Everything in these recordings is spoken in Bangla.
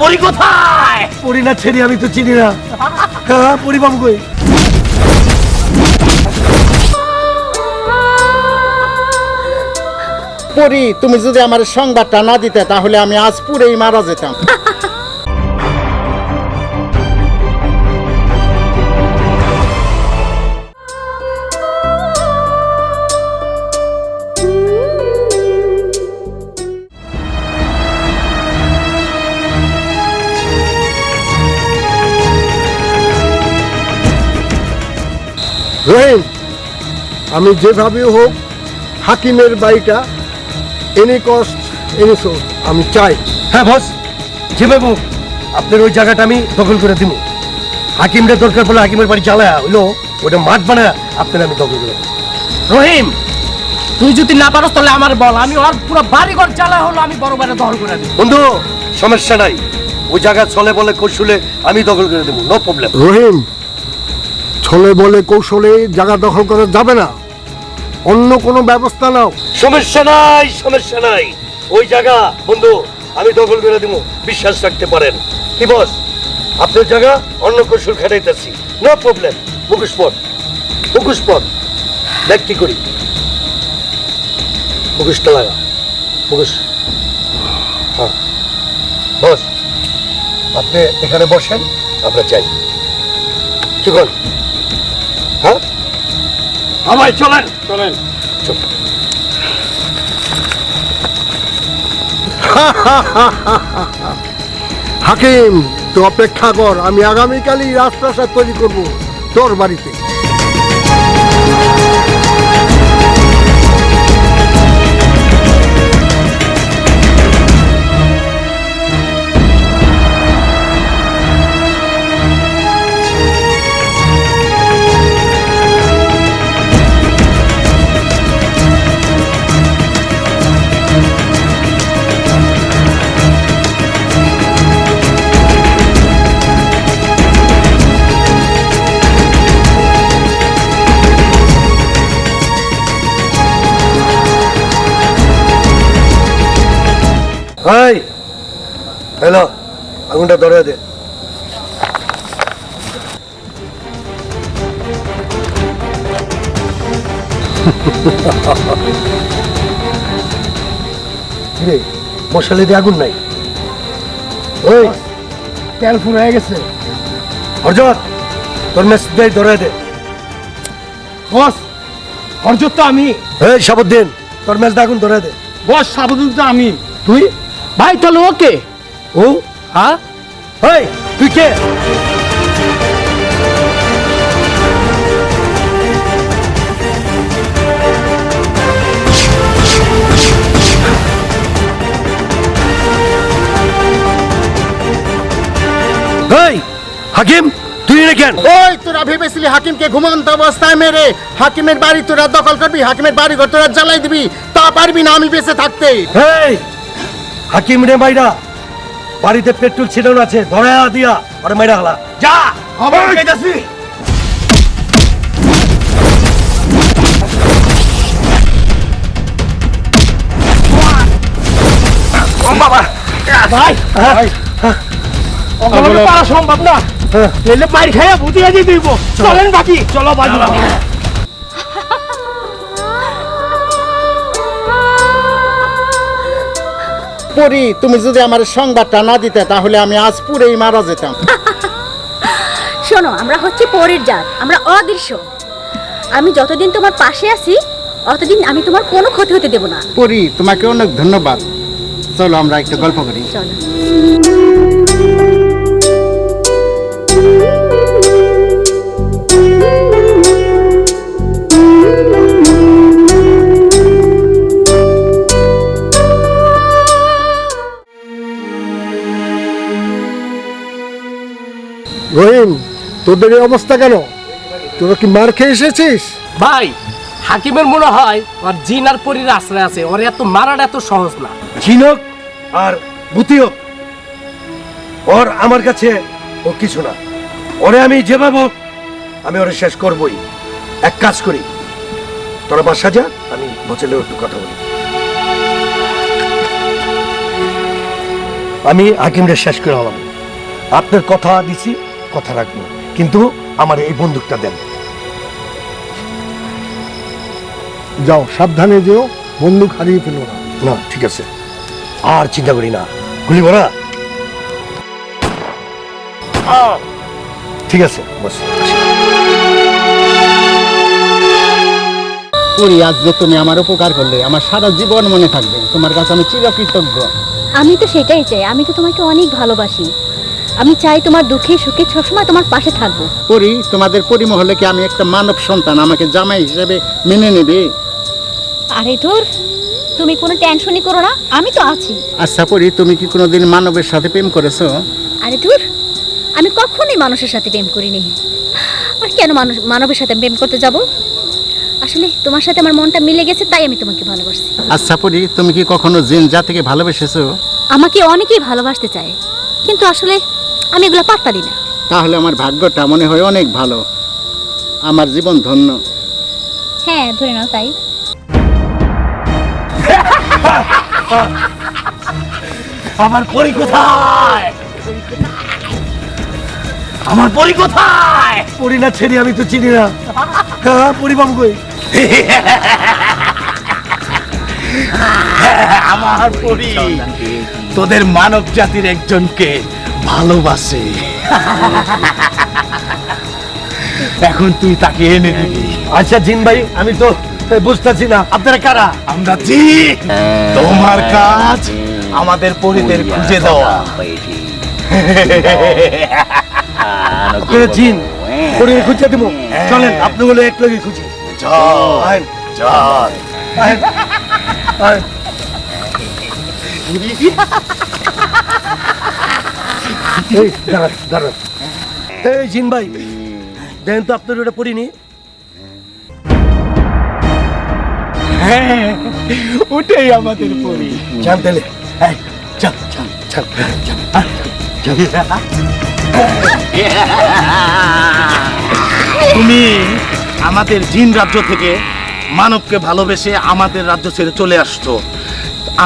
পরি কোথায়? পরি না ছেড়ে আমি তো চিনি না। হ্যাঁ পরিবাবু কই? পরি তুমি যদি আমার সংবাদটা না দিতে তাহলে আমি আজ পুরেই মারা যেতাম। আমি যেভাবে হোক হাকিমের বাড়িটা এনি কস্ট এনি সোর্স আমি চাই। হ্যাঁ বস যেভাবে হোক, আপনার ওই জায়গাটা আমি দখল করে দিব হাকিমটা দরকার পড়লে হাকিমের বাড়ি জ্বালা হইল ওটা মাঠ বানা আপনার আমি দখল করে রহিম তুই যদি না পারস তাহলে আমার বল আমি ওর পুরো বাড়ি ঘর জ্বালা হলো আমি বড় বাড়ি দখল করে দিই বন্ধু সমস্যা নাই। ওই জায়গা চলে বলে কৌশলে আমি দখল করে দেবো নো প্রবলেম রহিম ছলে বলে কৌশলে জায়গা দখল করা যাবে না। অন্য কোনো ব্যবস্থা নাও। সমস্যা নাই সমস্যা নাই। ওই জায়গা, বন্ধু, আমি দখল করে দেবো। বিশ্বাস রাখতে পারেন। কি বস? আপনার জায়গা অন্য কৌশল খাটাইতেছি। নো প্রবলেম মুখোশ পর। মুখোশ পর। দেখ কি করি। মুখোশটা লাগা। মুখোশ। হ্যাঁ। বস, আপনি এখানে বসেন, আমরা চাই কি হ্যাঁ আমায় চলেন। চলেন। চল হাকিম তো অপেক্ষা কর আমি আগামীকালই রাজপ্রাসাদ তৈরি করব তোর বাড়িতে। হাই হ্যালো আগুনটা ধরে দে। মশালে দিয়ে আগুন নাই? ওই তেল ফুর হয়ে গেছে। অর্জত তোর মেস দেয় ধরে দে। বস হরজত তো আমি। এই সাবধান তোর মেস দিয়ে আগুন ধরে দে। বস সাবধান তো আমি। তুই? ভাই তাহলে ওকে। ও হ্যাঁ এই তুই কে? হাকিম তুই না কেন? ওই তোরা ভেবেছিলি হাকিমকে ঘুমন্ত অবস্থায় মেরে হাকিমের বাড়ি তোরা দখল করবি হাকিমের বাড়ি ঘর তোরা জ্বালাই দিবি তা পারবি না আমি বেঁচে থাকতে। এই হাকিম রে মাইরা বাড়িতে পেট্রোল ছিটানো আছে ধরে দিয়া আরে মাইরা হলা। যা! খবর পেয়েছি। ভাই ওগুলো পারা সম্ভব না। এলে বাইর খাইয়া বুঝিয়ে দিয়ে দিব। চলেন বাকি। চলো বাজু। পরি তুমি যদি আমার সংবাদটা না দিতে তাহলে আমি আজ পুরেই মারা যেতাম। শোনো আমরা হচ্ছে পরের জাত আমরা অদৃশ্য। আমি যতদিন তোমার পাশে আছি অতদিন আমি তোমার কোনো ক্ষতি হতে দেব না। পরি তোমাকে অনেক ধন্যবাদ। চলো আমরা একটু গল্প করি। চলো। রহিম তোদের এই অবস্থা কেন? তোরা কি মার খেয়ে এসেছিস? ভাই হাকিমের মনে হয় ওর জিন আর পরির আশ্রয় আছে। ওর এত মারাটা এত সহজ না। ঝিনক আর ভূতিওক ওর আমার কাছে ও কিছু না। ওরে আমি যেভাবে হোক, আমি ওরে শেষ করবই। এক কাজ করি তোরা বাসা যা আমি বচলেও একটু কথা বলি। আমি হাকিমরে শেষ করে হলাম। আপনার কথা দিছি কথা রাখব। কিন্তু আমার এই বন্দুকটা দেন। যাও সাবধানে যেও বন্দুক হারিয়ে ফেলো না। না ঠিক আছে। আর চিন্তা করি না। গুলি ভরা ঠিক আছে বস। পরি আজ যে তুমি আমার উপকার করলে আমার সারা জীবন মনে থাকবে। তোমার কাছে আমি চিরকৃতজ্ঞ। আমি তো সেটাই চাই। আমি তো তোমাকে অনেক ভালোবাসি। আমি চাই তোমার দুঃখে সুখে সবসময় তোমার পাশে থাকব। পরি তোমাদের পরিমহলে কি আমি একটা মানব সন্তান? আমাকে জামাই হিসেবে মেনে নেবে? আরে ধুর তুমি কোনো টেনশনই করো না আমি তো আছি। আচ্ছা পরি তুমি কি কোনোদিন মানবের সাথে প্রেম করেছ? আরে ধুর আমি কখনোই মানুষের সাথে প্রেম করিনি। আর কেন মানুষ মানবের সাথে প্রেম করতে যাব? আসলে তোমার সাথে আমার মনটা মিলে গেছে তাই আমি তোমাকে ভালোবাসি আচ্ছা পরি তুমি কি কখনো জিন জাতিকে ভালোবেসেছো? আমাকে অনেকেই ভালোবাসতে চায় কিন্তু আসলে আমি এগুলো পাত্তা দিই না। তাহলে আমার ভাগ্যটা মনে হয় অনেক ভালো। আমার জীবন ধন্য। হ্যাঁ ধরে নাও তাই। আমার পরি কোথায়? আমার পরি কোথায়? পরি না ছেড়ে আমি তো চিনি না। হ্যাঁ পরিবাম কই? আমার পরি তোদের মানব জাতির একজনকে ভালোবাসে। এখন তুই তাকে এনে দিবি। আচ্ছা জিন ভাই আমি তো বুঝতেছি না। আপনারা কারা? আমরা জি তোমার কাজ আমাদের পরিদের খুঁজে দেওয়া। আপনারা জিন পরি খুঁজে দিব। চলেন আপনি বলে এক লগে খুঁজি। চল চল এই দাঁড়ান দাঁড়ান। এই জিন ভাই দেখেন তো আপনার ওটা পড়িনি হ্যাঁ ওটাই আমাদের পরি। যান তাহলে চল চল চল। তুমি আমাদের জিন রাজ্য থেকে মানবকে ভালোবেসে আমাদের রাজ্য ছেড়ে চলে আসছো।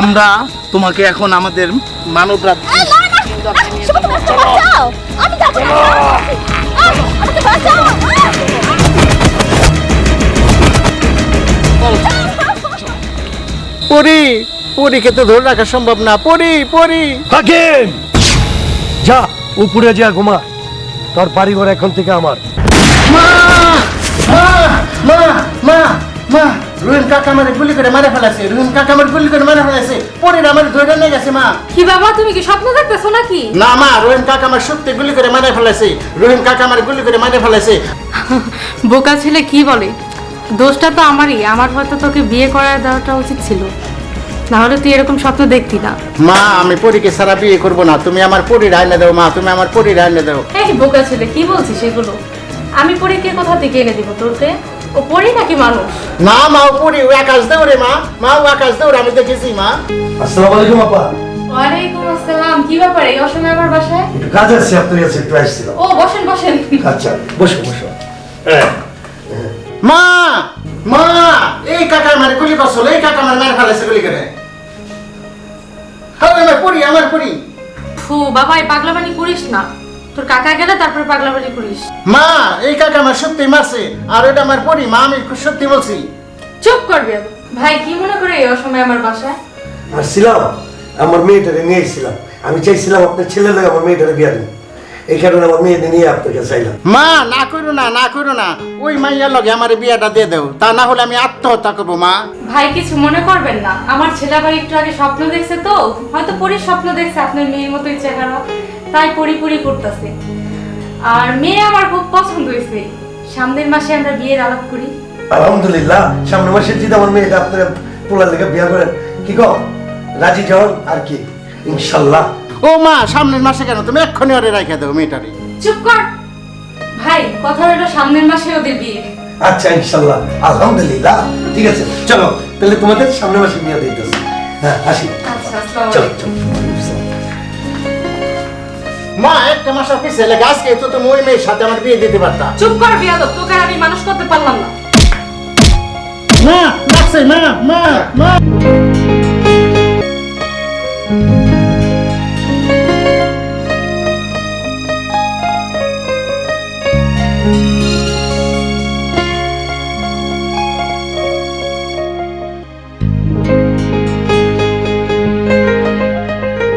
আমরা তোমাকে এখন আমাদের মানব রাজ্য বাঁচাও আমি যাব না আমাকে বাঁচাও। পরি পরীকে তো ধরে রাখা সম্ভব না। পরি পরি। হাকিম! যা উপরে যা ঘুমা। তোর বাড়ি ঘর এখন থেকে আমার। মা মা মা মা মা। রুহিন কাকা আমার গুলি করে মারে ফেলেছে রুহিন কাকা আমার গুলি করে মারে ফেলেছে। পরির আমার ধরে নিয়ে গেছে মা। কি বাবা তুমি কি স্বপ্ন দেখতেছো নাকি? না মা রোহিন কাকা আমার সত্যি গুলি করে মারে ফেলেছে। রোহিন কাকা আমার গুলি করে মারে ফেলেছে। বোকা ছেলে কি বলে? দোষটা তো আমারই আমার হয়তো তোকে বিয়ে করায় দেওয়াটা উচিত ছিল। নাহলে তুই এরকম স্বপ্ন দেখতি না। মা আমি পরীকে সারা বিয়ে করব না তুমি আমার পরির আইনে দাও মা তুমি আমার পরির আইনে দাও। এই বোকা ছেলে কি বলছিস সেগুলো আমি পরীকে কোথা থেকে এনে দিব তোরকে? ও পড়ি নাকি মানুষ? না মা ও ও আকাশ দৌড়ে মা। মা ও আকাশ দৌড়ে আমি দেখেছি মা। আসসালামু আলাইকুম আপা। ওয়ালাইকুম আসসালাম। কি ব্যাপারে এই অসময়ে আমার বাসায়? একটু কাজ আছে আপনার কাছে একটু আসছিলাম। ও বসেন বসেন। আচ্ছা বসো বসো। হ্যাঁ মা মা এই কাকা আমার গুলি করছিল এই কাকা আমার মারে ফেলেছে গুলি করে। হ্যাঁ আমার পরি আমার পরি। ফু বাবা এই পাগলাবানি করিস না। তোর কাকা গেলে তারপর পাগলাবানি করিস। মা এই কাকা আমার সত্যি মারছে আর এটা আমার পরি মা আমি সত্যি বলছি। চুপ করবি ভাই কি মনে করে এই অসময়ে আমার বাসায়? আসছিলাম আমার মেয়েটারে নিয়ে এসেছিলাম আমি চাইছিলাম আপনার ছেলে লাগে আমার মেয়েটারে বিয়া দিন এই কারণে আমার নিয়ে আপনার কাছে চাইলাম মা না করো না না করো না। ওই মাইয়ার লগে আমার বিয়াটা দিয়ে দাও তা না হলে আমি আত্মহত্যা করব মা। ভাই কিছু মনে করবেন না। আমার ছেলে আবার একটু আগে স্বপ্ন দেখছে তো হয়তো পরীর স্বপ্ন দেখছে আপনার মেয়ের মতোই চেহারা। তাই পরি পরি করতেছে আর মেয়ে আমার খুব পছন্দ হয়েছে। সামনের মাসে আমরা বিয়ের আলাপ করি। আলহামদুলিল্লাহ সামনে মাসে যদি আমার মেয়েটা আপনার পোলার লেগে বিয়া করেন কি কো রাজি যাওয়ান আর কি? ইনশাল্লাহ। ও মা সামনের মাসে কেন? তুমি এক্ষুনি ওরে রাখে দাও মেয়েটারে। চুপ কর। ভাই কথা হলো সামনের মাসে ওদের বিয়ে। আচ্ছা ইনশাল্লাহ। আলহামদুলিল্লাহ। ঠিক আছে চলো তাহলে তোমাদের সামনের মাসে বিয়া দিতেছি। হ্যাঁ আসি। আচ্ছা আসসালামু চলো চলো। মা একটা মাস অফিসে লেগে আজকে তো তুমি ওই মেয়ের সাথে আমার বিয়ে দিতে পারতা। চুপ কর বিয়াদ তোকে আমি মানুষ করতে পারলাম না। মা লাগছে মা মা মা।